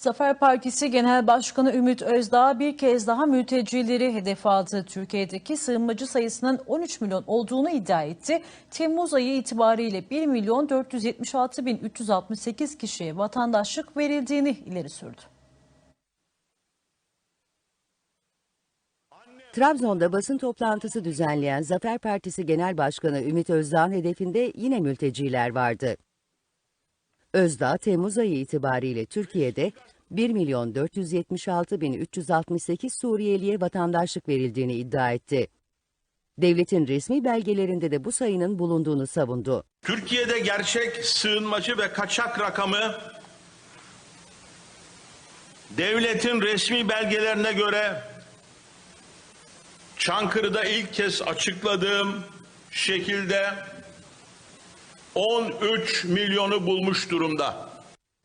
Zafer Partisi Genel Başkanı Ümit Özdağ bir kez daha mültecileri hedef aldı. Türkiye'deki sığınmacı sayısının 13 milyon olduğunu iddia etti. Temmuz ayı itibariyle 1 milyon 476 bin 368 kişiye vatandaşlık verildiğini ileri sürdü. Trabzon'da basın toplantısı düzenleyen Zafer Partisi Genel Başkanı Ümit Özdağ'ın hedefinde yine mülteciler vardı. Özdağ, Temmuz ayı itibariyle Türkiye'de 1 milyon 476 bin 368 Suriyeliye vatandaşlık verildiğini iddia etti. Devletin resmi belgelerinde de bu sayının bulunduğunu savundu. Türkiye'de gerçek sığınmacı ve kaçak rakamı devletin resmi belgelerine göre Çankırı'da ilk kez açıkladığım şekilde 13 milyonu bulmuş durumda.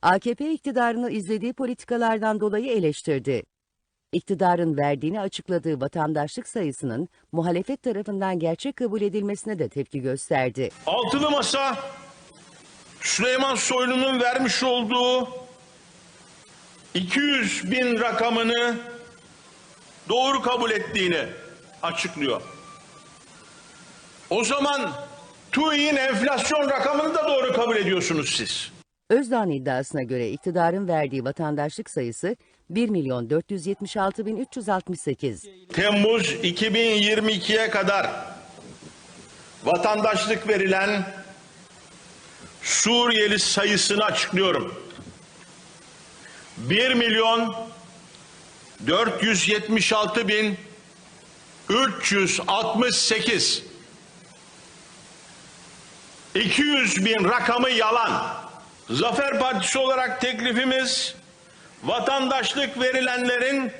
AKP iktidarını izlediği politikalardan dolayı eleştirdi. İktidarın verdiğini açıkladığı vatandaşlık sayısının muhalefet tarafından gerçek kabul edilmesine de tepki gösterdi. Altılı Masa Süleyman Soylu'nun vermiş olduğu 200 bin rakamını doğru kabul ettiğini açıklıyor. O zaman TÜİ'nin enflasyon rakamını da doğru kabul ediyorsunuz siz. Özdağ'ın iddiasına göre iktidarın verdiği vatandaşlık sayısı 1 milyon 476 bin 368. Temmuz 2022'ye kadar vatandaşlık verilen Suriyeli sayısını açıklıyorum. 1 milyon 476 bin 368 200 bin rakamı yalan. Zafer Partisi olarak teklifimiz vatandaşlık verilenlerin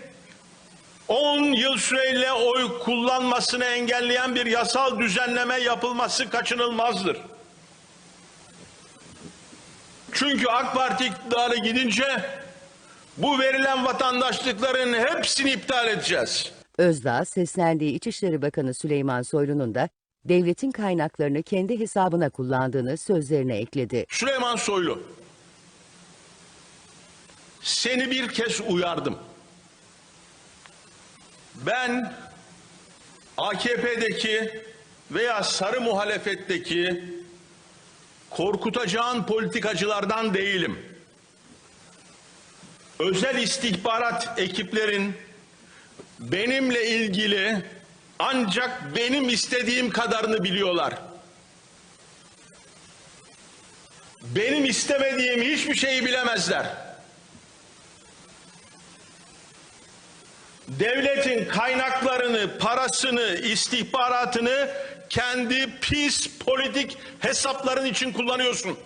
10 yıl süreyle oy kullanmasını engelleyen bir yasal düzenleme yapılması kaçınılmazdır. Çünkü AK Parti iktidarı gidince bu verilen vatandaşlıkların hepsini iptal edeceğiz. Özdağ seslendiği İçişleri Bakanı Süleyman Soylu'nun da devletin kaynaklarını kendi hesabına kullandığını sözlerine ekledi. Süleyman Soylu, seni bir kez uyardım. Ben AKP'deki veya sarı muhalefetteki korkutacağın politikacılardan değilim. Özel istihbarat ekiplerin benimle ilgili ancak benim istediğim kadarını biliyorlar. Benim istemediğim hiçbir şeyi bilemezler. Devletin kaynaklarını, parasını, istihbaratını kendi pis politik hesapların için kullanıyorsun.